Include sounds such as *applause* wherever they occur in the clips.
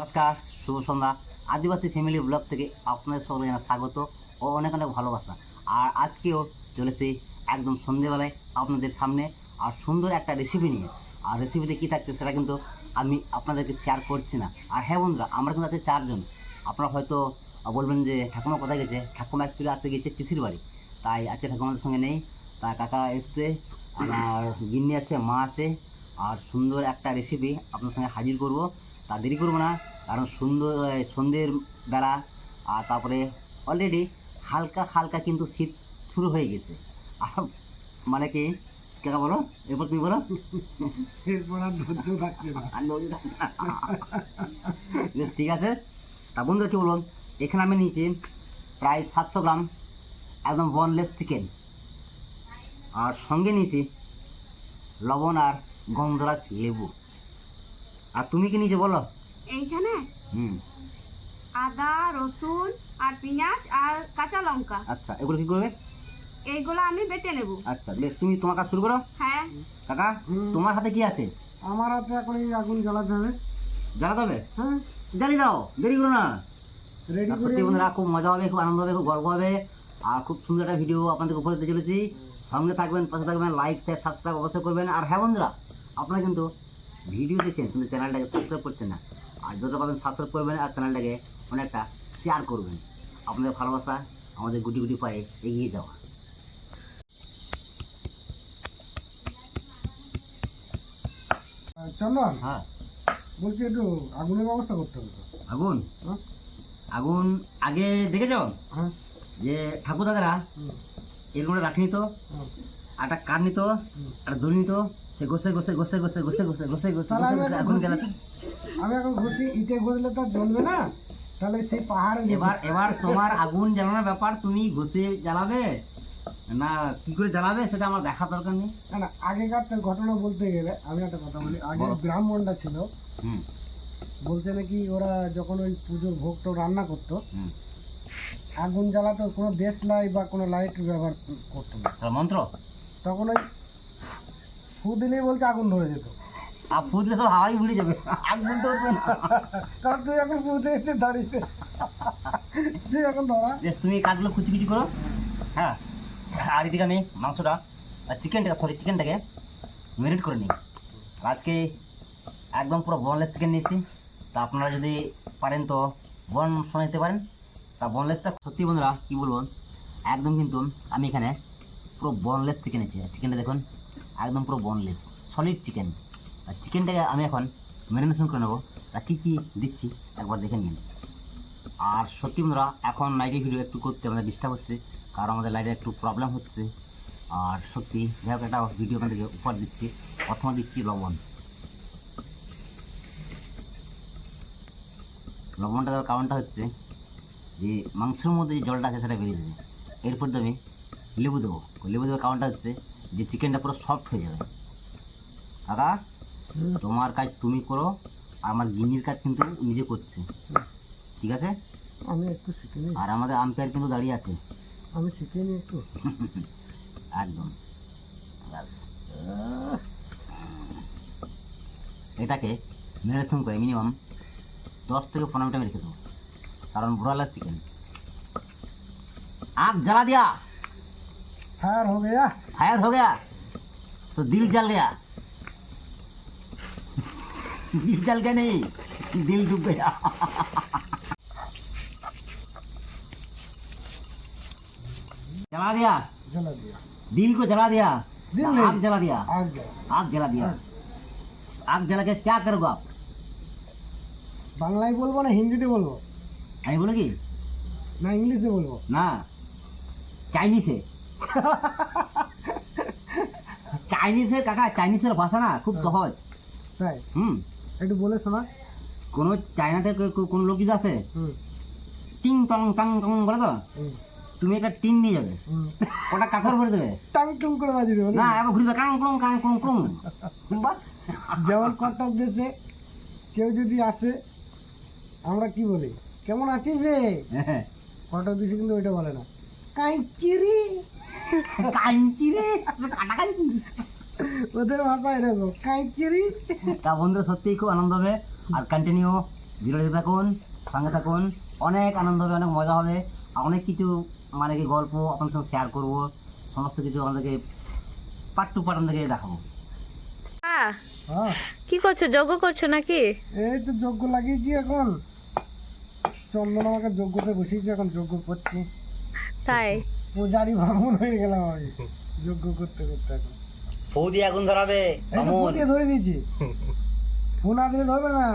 নমস্কার, শুভ সন্ধ্যা। আদিবাসী family blog থেকে আপনাদের সকলে স্বাগত ও অনেক অনেক ভালোবাসা। আর আজকেও চলেছি একদম সন্ধেবেলায় আপনাদের সামনে আর সুন্দর একটা রেসিপি নিয়ে। আর রেসিপিতে কী থাকছে সেটা কিন্তু আমি আপনাদেরকে শেয়ার করছি না। আর হ্যাঁ বন্ধুরা, আমরা কিন্তু আছে চারজন। আপনারা হয়তো বলবেন যে ঠাকুমা কোথায় গেছে? ঠাকুমা অ্যাকচুয়ালি আছে গেছে পিসির বাড়ি। তাই আজকে ঠাকুমাদের সঙ্গে নেই। তা কাকা এসছে, আমার গিন্নি আছে, মা আছে। আর সুন্দর একটা রেসিপি আপনার সঙ্গে হাজির করব। তা দেরি করব না। কারণ সুন্দর সন্ধ্যের বেলা আর তারপরে অলরেডি হালকা হালকা কিন্তু শীত শুরু হয়ে গেছে। আর মানে কি কাকা বলো? এরপর তুমি বলো? এরপর আর ধৈর্য থাকছে না। আর নদী থাকবে না। বেশ ঠিক আছে। তা বন্ধুরা কি বলুন এখানে আমি নিয়েছি প্রায় সাতশো গ্রাম একদম বনলেস চিকেন আর সঙ্গে নিয়েছি লবণ আর গন্ধরাজ লেবু। আর তুমি কি নিয়েছো বলো? এইখানে? হুম। আদা রসুন আর পেঁয়াজ আর কাঁচা লঙ্কা। আচ্ছা এগুলো কি করবে? এইগুলো আমি বেটে নেব। আচ্ছা বেশ তুমি তোমার কাজ শুরু করো। হ্যাঁ। কাকা তোমার হাতে কি আছে? আমার হাতে এখন এই আগুন জ্বালাতে হবে। জ্বালাতে হবে? হ্যাঁ। জ্বালিয়ে দাও দেরি করো না। রেডি করে সত্যি বন্ধুরা খুব মজা হবে খুব আনন্দ হবে খুব গল্প হবে। আর খুব সুন্দর একটা ভিডিও আপনাদেরকে উপরে দিতে চলেছি। সঙ্গে থাকবেন পাশে থাকবেন লাইক শেয়ার সাবস্ক্রাইব অবশ্যই করবেন। আর হ্যাঁ বন্ধুরা আপনারা কিন্তু ভিডিও দেখছেন কিন্তু চ্যানেলটাকে সাবস্ক্রাইব করছেন না। আর যত পাবেন সাবস্ক্রাইব করবেন আর চ্যানেলটাকে অনেকটা শেয়ার করবেন। আপনাদের ভালোবাসা আমাদের গুটি গুটি পায়ে এগিয়ে যাওয়া। চন্দন হ্যাঁ। বলছি একটু আগুনের ব্যবস্থা করতে হবে আগুন? হ্যাঁ? আগুন আগে দেখেছ? হ্যাঁ। যে ঠাকুর দাদারা এরকম লাঠি নিত আর একটা কাঠ নিত। আর দড়ি নিত সে ঘষে ঘষে ঘষে ঘষে ঘষে তাহলে ঘষে এখন আগুন। জ্বালাতো। আমি এখন ঘুষি ইটে ঘষলে তো জ্বলবে না। তাহলে সেই পাহাড়ে এবার এবার তোমার আগুন জ্বালানোর ব্যাপার তুমি ঘষে জ্বালাবে? না কি করে জ্বালাবে সেটা আমার দেখা দরকার নেই। না না আগেকার তো ঘটনা বলতে গেলে আমি একটা কথা বলি আগে। ব্রাহ্মণরা ছিল। হুম। বলছে নাকি ওরা যখন ওই পুজোর ভোগটা রান্না করতো হুম। আগুন জ্বালাতো কোনো দেশ লাইট বা কোনো লাইট ব্যবহার করতো না। মন্ত্র? তখন ওই ফু দিলেই বলছে আগুন ধরে যেত। আর ফুল দিলে সব হাওয়াই উড়ে যাবে। আগুন তো উঠবে না। কারণ তুই এখন ফু দিতে দাঁড়িয়ে তুই এখন ধরা বেশ তুমি কাঠগুলো কুচি কুচি করো। হ্যাঁ আর এদিকে আমি মাংসটা চিকেনটাকে সরি চিকেনটাকে মেরিনেট করে নিই। আর আজকে একদম পুরো বনলেস চিকেন নিয়েছি। তা আপনারা যদি পারেন তো বন শোনা নিতে পারেন। তা বনলেসটা সত্যি বন্ধুরা কী বলব? একদম কিন্তু আমি এখানে পুরো বনলেস চিকেন আর চিকেনটা দেখুন একদম পুরো বনলেস সলিড চিকেন আর চিকেনটাকে আমি এখন ম্যারিনেশন করে নেব। তা কী কী দিচ্ছি, একবার দেখে নিন। আর সত্যি বন্ধুরা, এখন লাইটের ভিডিও একটু করতে, আমাদের ডিস্টার্ব হচ্ছে, কারণ আমাদের লাইটের একটু প্রবলেম হচ্ছে। আর সত্যি, যাই হোক, একটা ভিডিও আপনাদেরকে উপহার দিচ্ছি। প্রথমে দিচ্ছি লবণ। লবণটা দেওয়ার কারণটা হচ্ছে যে, মাংসের মধ্যে যে জলটা আছে, সেটা বেরিয়ে যাবে। এরপর আমি লেবু দেবো। লেবু দেওয়ার কারণটা হচ্ছে যে চিকেনটা পুরো সফট হয়ে যাবে। কাকা? তোমার কাজ তুমি করো আমার গিনির কাজ কিন্তু নিজে করছে। ঠিক আছে? আমি একটু শিখে নিই। আর আমাদের আম্পায়ার কিন্তু দাঁড়িয়ে আছে। আমি শিখে নিই একটু। একদম। ব্যাস। এটাকে ম্যারিনেশন করে মিনিমাম দশ থেকে পনেরো মিনিট আমি রেখে দেবো কারণ বুড়ালা চিকেন। আগ জ্বালা দিয়া। ফায়ার হয়ে ফায়ার হয়ে তো দিল জ্বাল দিয়া दिल *laughs* जल गया नहीं दिल डूब गया जला दिया জ্বালা দিয়া दिल को जला दिया दिल आग नहीं। जला दिया আগ যায় आग जला दिया आग जला के क्या करोगे आप বাংলায় বলবো না হিন্দিতে বলবো আমি বলো কি না ইংলিশে বলবো না চাইনিসে চাইনিসের কাকা চাইনিসের ভাষা না খুব সহজ তাই হুম একটু বলে শোনা। কোনো চায়নাতে কো- কো- কোনো লোক যদি আসে টিং টং টং টং বলে তো? তুমি একটা টিন নিয়ে যাবে। ওটা কাকর ভরে দেবে। টাং টুং করে বাজি দেবো না এবার ঘুরে কাং ক্রং কাং ক্রং ক্রং। বাস। যেমন কটক দেশে কেউ যদি আসে আমরা কি বলি? কেমন আছিস রে? কটক দেশে কিন্তু ওইটা বলে না। কাইচিরি কাঞ্চি রে। কাটা কাঞ্চি ওদের ভাষা এরকম। কাইচিরি তা বন্ধুরা সত্যিই খুব আনন্দ হবে। আর কন্টিনিউ ভিডিওটি থাকুন সঙ্গে থাকুন। অনেক আনন্দ হবে অনেক মজা হবে। আর অনেক কিছু মানে কি গল্প আপনার সঙ্গে শেয়ার করব। সমস্ত কিছু আপনাদেরকে পার্ট টু পার্ট আপনাদেরকে দেখাবো। হ্যাঁ। কি করছ? যোগ্য করছ নাকি? এই তো যজ্ঞ লাগিয়েছি এখন। চন্দন আমাকে যজ্ঞতে বসিয়েছি এখন যজ্ঞ করছি। তাই? পূজারি ভাঙন হয়ে গেলাম আমি যজ্ঞ করতে করতে এখন। ফৌ দিয়ে আগুন ধরাবে। এই দিয়ে ধরে দিয়েছি। ফোন না দিলে ধরবে না।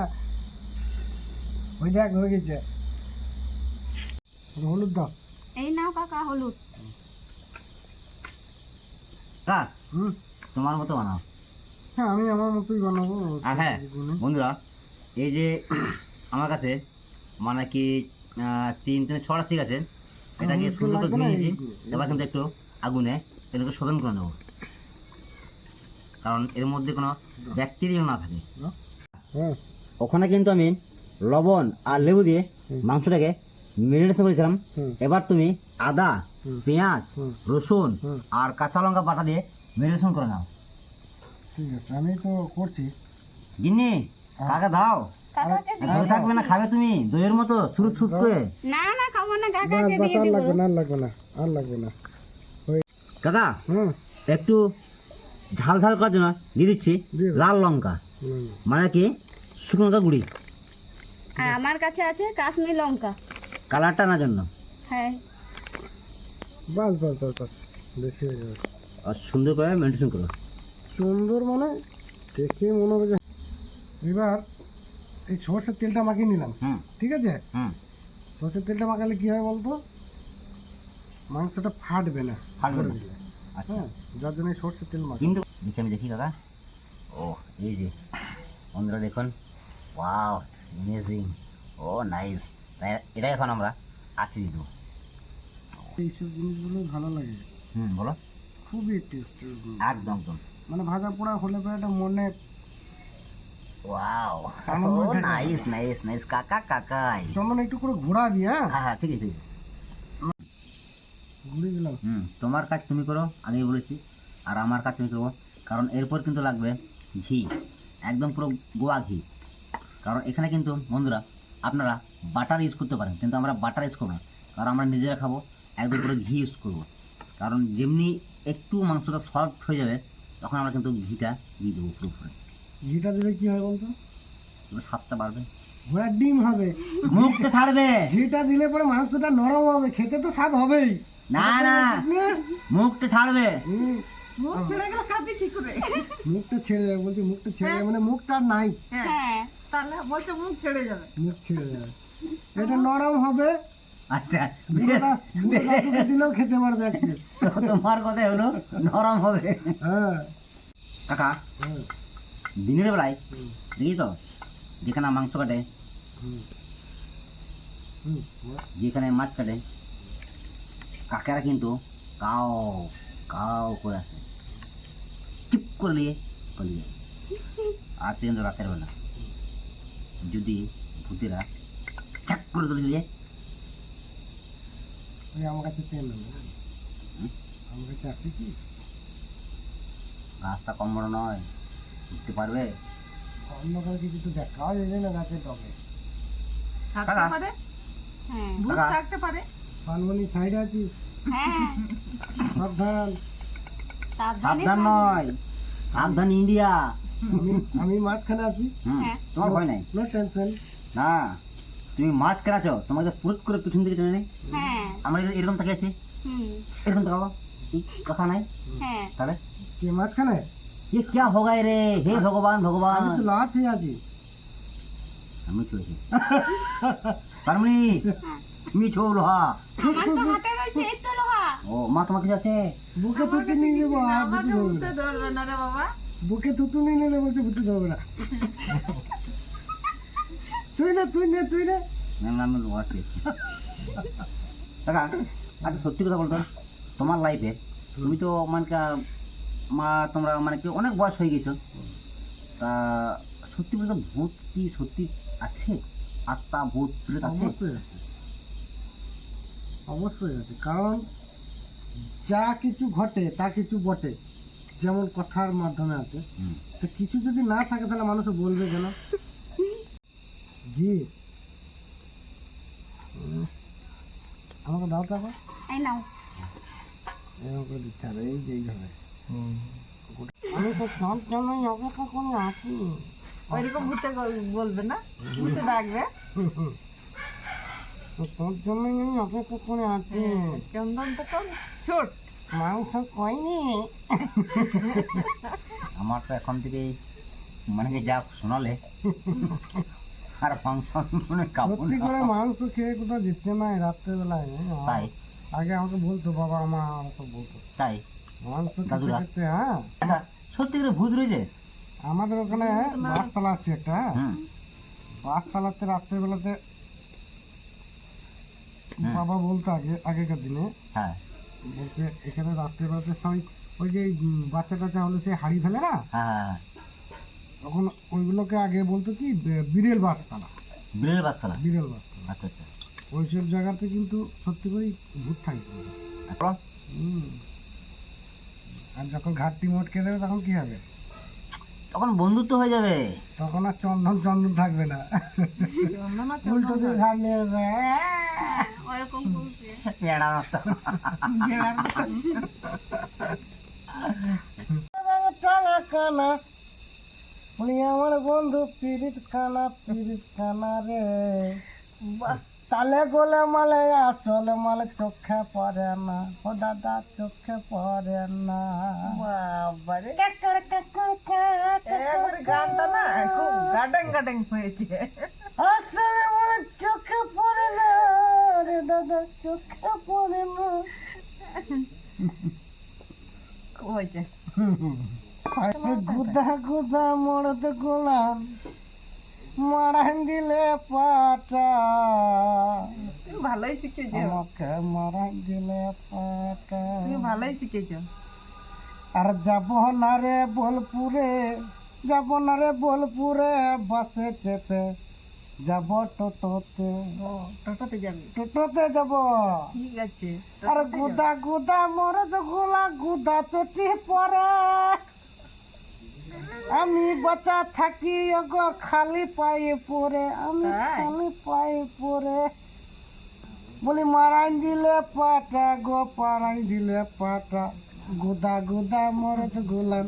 ওই দেখ হয়ে গেছে। হলুদ দাও। এই নাও কাকা হলুদ। কা হুম। তোমার মতো বানাও। হ্যাঁ আমি আমার মতোই বানাবো। আর হ্যাঁ বন্ধুরা এই যে আমার কাছে মানে কি আহ, তিন তিন ছটা ঠিক আছে। এটাকে সুন্দর করে এইগুলো। এবার কিন্তু একটু আগুনে এটাকে শোধন করে নেব। কারণ এর মধ্যে কোনো ব্যাকটেরিয়া না থাকে। হ্যাঁ ওখানে কিন্তু আমি লবণ আর লেবু দিয়ে মাংসটাকে মেরিনেশন করেছিলাম। এবার তুমি আদা পেঁয়াজ রসুন আর কাঁচা লঙ্কা বাটা দিয়ে মেরিনেশন করে নাও। ঠিক আছে আমি তো করছি। গিন্নি কাকা দাও? ধরে থাকবে না খাবে তুমি। দইয়ের মতো সুরুত সুরুত করে। না না খাব না দিয়ে আর লাগবে না আর লাগবে না আর লাগবে না। কাকা হুম। একটু ঝাল ঝাল করার জন্য দিয়ে দিচ্ছি লাল লঙ্কা। মানে কি? শুকনো লঙ্কা গুঁড়ি। আর আমার কাছে আছে কাশ্মীর লঙ্কা। কালারটা আনার জন্য। হ্যাঁ। বাস বাস বাস বাস। বেশি হয়ে যাবে। আর সুন্দর করে মেডিসিন করো। সুন্দর মানে দেখে মনে হবে যে এবার এই সর্ষের তেলটা মাখিয়ে নিলাম। হুম। ঠিক আছে? হুম। সর্ষের তেলটা মাখালে কি হয় বলতো? মাংসটা ফাটবে না। ফাটবে না। আচ্ছা। হ্যাঁ। যার জন্য সর্ষের তেল মাখি কিন্তু দেখি আমি দেখি কাকা ও এই যে। বন্ধুরা দেখুন। ওয়াও অ্যামেজিং ও নাইস এটা এখন আমরা দিয়ে দেবো। এইসব জিনিসগুলো ভালো লাগে। হুম বলো। খুবই টেস্ট একদম একদম। মানে ভাজা পোড়া হলে পরে একটা মনে ওয়াও। নাইস নাইস নাইস কাকা কাকাই। চন্দন একটু করে ঘোরা দিয়ে হ্যাঁ? হ্যাঁ হ্যাঁ ঠিক আছে ঠিক আছে। হুম তোমার কাজ তুমি করো আমি বলেছি আর আমার কাজ তুমি করব কারণ এরপর কিন্তু লাগবে ঘি একদম পুরো গোয়া ঘি। কারণ এখানে কিন্তু বন্ধুরা আপনারা বাটার ইউজ করতে পারেন কিন্তু আমরা বাটার ইউজ করব না। কারণ আমরা নিজেরা খাব একদম পুরো ঘি ইউজ করব। কারণ যেমনি একটু মাংসটা সফট হয়ে যাবে তখন আমরা কিন্তু ঘিটা দিয়ে দেবো পুরো পুরো। ঘিটা দিলে কী হয় বলতো? স্বাদটা বাড়বে। ঘোড়ার ডিম হবে। মুখটা ছাড়বে। ঘিটা দিলে পরে মাংসটা নরম হবে খেতে তো স্বাদ হবেই। না না। মুখটা ছাড়বে। মুখ। ছেড়ে গেলে খাবি কি করে? মুখটা ছেড়ে যাবে বলছি মুখটা ছেড়ে যাবে মানে মুখটা আর নাই। হ্যাঁ। তাহলে বলছে মুখ ছেড়ে যাবে। মুখ ছেড়ে যাবে এটা নরম হবে। আচ্ছা। দিলেও খেতে পারবে তোমার কথাই হলো নরম হবে। হ্যাঁ। কাকা হ্যাঁ, দিনের বেলায় দেখি তো যেখানে মাংস কাটে হুম। হুম, যেখানে মাছ কাটে কাকেরা কিন্তু কাও কাও করে আসে। চুপ করে নিয়ে পালিয়ে। আর কিন্তু রাতের বেলা যদি ভূতেরা চাক করে তুলে দিয়ে। আমার কাছে তেল আমার কাছে আছে কি? গাছটা কম বড় নয়। উঠতে পারবে? অন্য কাছে কিছু তো দেখাও যায় না গাছের টবে থাকতে পারে। হ্যাঁ ভূত থাকতে পারে। পানমনি সাইডে আছিস? হ্যাঁ সাবধান সাবধানে সাবধান থাকবে। নয় সাবধান ইন্ডিয়া আমি আমি মাঝখানে আছি হুম হ্যাঁ। তোমার ভয় নাই নো টেনশন না তুমি মাছ কেনাছো তোমাকে পুরুত করে পিছন দিকে টেনে নেই হ্যাঁ আমরা যদি এরকম তাকিয়ে আছি হুম এরকম তাকাবো এই কথা নাই হ্যাঁ তাহলে কে মাঝখানে ये क्या हो गए रे हे भगवान भगवान আমি তো লাচ হয়ে আছি আমি চলেছি পারমনি তুমি ছো লোহা। আমার তো হাতে রয়েছে এই তো লোহা। ও মা তোমার কিছু আছে বুকে নিয়ে আর বুকে ধরবে না। রে বাবা। বুকে তুতু নিয়ে নিলে বলতে বুতে ধরবে না। তুই না তুই নে তুই নে। না না আমি লোহা চেয়েছি কাকা আচ্ছা সত্যি কথা বলতো তোমার লাইফে তুমি তো মানে কা- মা তোমরা মানে কি অনেক বয়স হয়ে গেছো। তা সত্যি বলতে ভূত কি সত্যি আছে? আত্মা ভূত প্রেত আছে। অবশ্যই আছে। কারণ যা কিছু ঘটে তা কিছু বটে যেমন কথার মাধ্যমে আছে। তো কিছু যদি না থাকে তাহলে মানুষ বলবে কেন? উম, আমাকে দাও নাও। এরকম দিতে হবে এই যে এইভাবে আমি তো সব সময় অপেক্ষা করে আছি। ওইরকম ভূতে বলবে না? ভূতে ডাকবে। তোর জন্যই আমি অপেক্ষা করে আছি চন্দন তো কম ছোট মাংস কয়নি আমার তো এখন থেকে মানে কি যা শোনালে আর ফাংশন মানে সত্যি করে মাংস খেয়ে কোথাও যেতে নাই রাত্রেবেলায় তাই? আগে আমাকে বলতো বাবা আমার আমাকে বলতো। তাই? মাংস খেতে? হ্যাঁ। সত্যি করে ভূত রয়েছে? আমাদের ওখানে বাসতলা আছে একটা হ্যাঁ। হুম। বাসতলাতে রাত্রেবেলাতে। বাবা বলতো আগে আগেকার দিনে। হ্যাঁ। বলছে এখানে রাত্রেবেলাতে সবাই ওই যে বাচ্চা কাচ্চা হলে সে হাড়ি ফেলে না? হ্যাঁ হ্যাঁ হ্যাঁ। তখন ওইগুলোকে আগে বলতো কি বিড়েল বাসতলা। বিড়েল বাসতলা? বিড়েল বাসতলা। আচ্ছা আচ্ছা। ওইসব জায়গাতে কিন্তু সত্যি করেই ভূত থাকবে আর যখন ঘাটতি মোটকে দেবে তখন কি হবে? তখন বন্ধুত্ব হয়ে যাবে। তখন আর চন্দন চন্দন থাকবে না। উল্টো দিয়ে চালা কানা উনি আমার বন্ধু পিরিত কানা পিরিত কানা রে। তালে গোলে মালে আসলে মালে চোখে পড়ে না। ও দাদা চোখে পড়ে না। বাবারে। গানটা না খুব গাডেং গাডেং হয়েছে। আসলে মালে চোখে পড়ে না। রে দাদা চোখে পড়ে না। হয়েছে। গুদা গুদা মরদ গোলাম। মারান দিলে পাটা ভালোই শিখেছো। আমাকে মারান দিলে পাটা। তুমি ভালোই শিখেছো। আর যাব না রে বোলপুরে যাব না রে বোলপুরে বাসে চেপে যাব টোটোতে। টোটোতে যাবে? টোটোতে যাব। ঠিক আছে আর গুদা গুদা মরদ গোলা গুদা চটি পরে। আমি বাচ্চা থাকি গো খালি পায়ে পরে আমি খালি পায়ে পরে বলি মারাই দিলে পাটা গো পাড়াই দিলে পাটা। গুদা গুদা মরদ গোলাম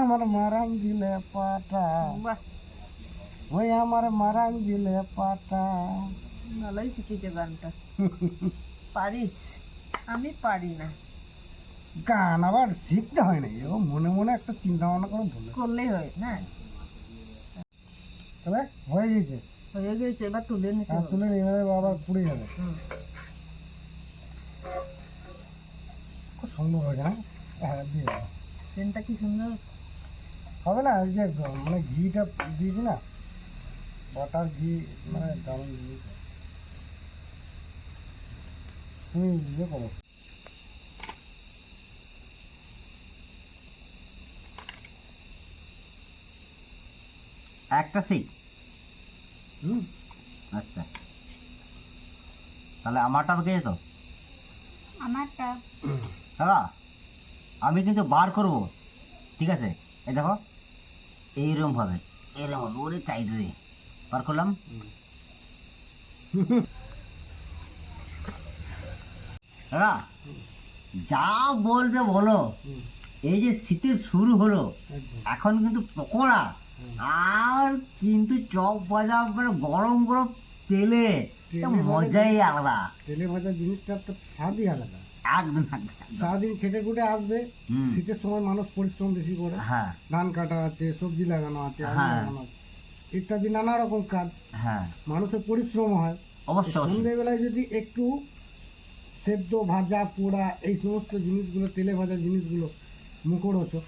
আমার মারাই দিলে পাটা। ওই আমার মারাই দিলে পাটা। ভালোই শিখেছো গানটা। পারিস? আমি পারি না। গান আবার শিখতে হয় না ও মনে মনে একটা চিন্তা ভাবনা করে করলেই হয় না তবে হয়ে গেছে। হয়ে গেছে এবার তুলে নিতে হবে। তুলে নিয়ে পুড়ে যাবে। খুব সুন্দর হয়েছে না? হ্যাঁ দিয়ে দাও। সেন্টটা কি সুন্দর? হবে না এই যে মানে ঘিটা দিয়েছি না বাটার ঘি মানে দারুণ দিয়েছে। তুমি ইয়ে করো। একটা সিট হুম। আচ্ছা। তাহলে আমারটা পেয়ে যেত আমারটা। দাদা আমি কিন্তু বার করব। ঠিক আছে? এই দেখো। এইরকম ভাবে এরকম হবে। ওরে টাইট রে। বার করলাম। দাদা যা বলবে বলো। এই যে শীতের শুরু হলো এখন কিন্তু পকোড়া। আর কিন্তু চপ ভাজা মানে গরম গরম তেলে মজাই আলাদা। তেলে ভাজা জিনিসটার তো স্বাদই আলাদা। একদম। সারাদিন খেটে খুটে আসবে শীতের সময় মানুষ পরিশ্রম বেশি করে। হ্যাঁ। ধান কাটা আছে সবজি লাগানো আছে হ্যাঁ। লাগানো আছে ইত্যাদি নানা রকম কাজ। হ্যাঁ। মানুষের পরিশ্রম হয়। অবশ্যই সন্ধ্যেবেলায় যদি একটু সেদ্ধ ভাজা পোড়া এই সমস্ত জিনিসগুলো তেলে ভাজা জিনিসগুলো মুখরোচক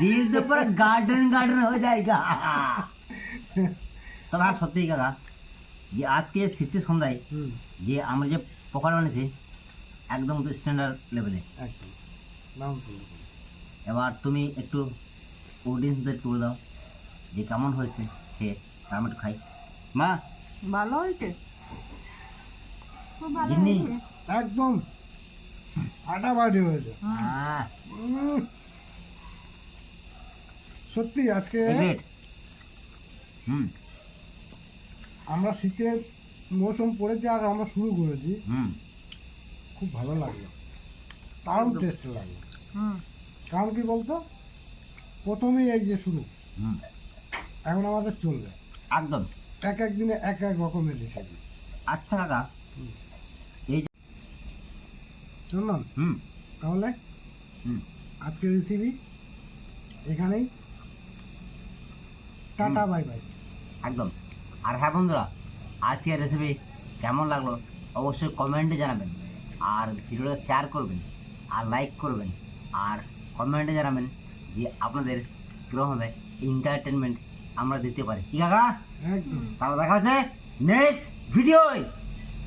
দিল তো পুরো গার্ডেন গার্ডেন হয়ে যায় গা। তবে আর সত্যি কাকা যে আজকে শীতের সন্ধ্যায় যে আমরা যে পকোড়া বানিয়েছি একদম তো স্ট্যান্ডার্ড লেভেলে। এবার তুমি একটু অডিয়েন্সদের তুলে দাও যে কেমন হয়েছে খেয়ে তা আমি একটু খাই। মা? ভালো হয়েছে? খুব ভালো হয়েছে। একদম। ফাটাফাটি হয়েছে। হ্যাঁ। সত্যি আজকে হুম। আমরা শীতের মৌসুম পড়েছে আর আমরা শুরু করেছি। হুম। খুব ভালো লাগল। দারুণ টেস্ট লাগল। হুম। কারণ কি বলতো? প্রথমেই এই যে শুরু। হুম। এখন আমাদের চলবে। একদম। এক এক দিনে এক এক রকমের রেসিপি আচ্ছা কাকা শুনলাম? হুম। তাহলে হুম। আজকের রেসিপি এখানেই। Tata bye bye. একদম। আর হ্যাঁ বন্ধুরা আজকের রেসিপি কেমন লাগল অবশ্যই কমেন্টে জানাবেন। আর ভিডিওটা শেয়ার করবেন আর লাইক করবেন আর কমেন্টে জানাবেন যে আপনাদের কীরকমভাবে এন্টারটেনমেন্ট আমরা দিতে পারি। কি কাকা? তাহলে দেখা হচ্ছে নেক্সট ভিডিওয়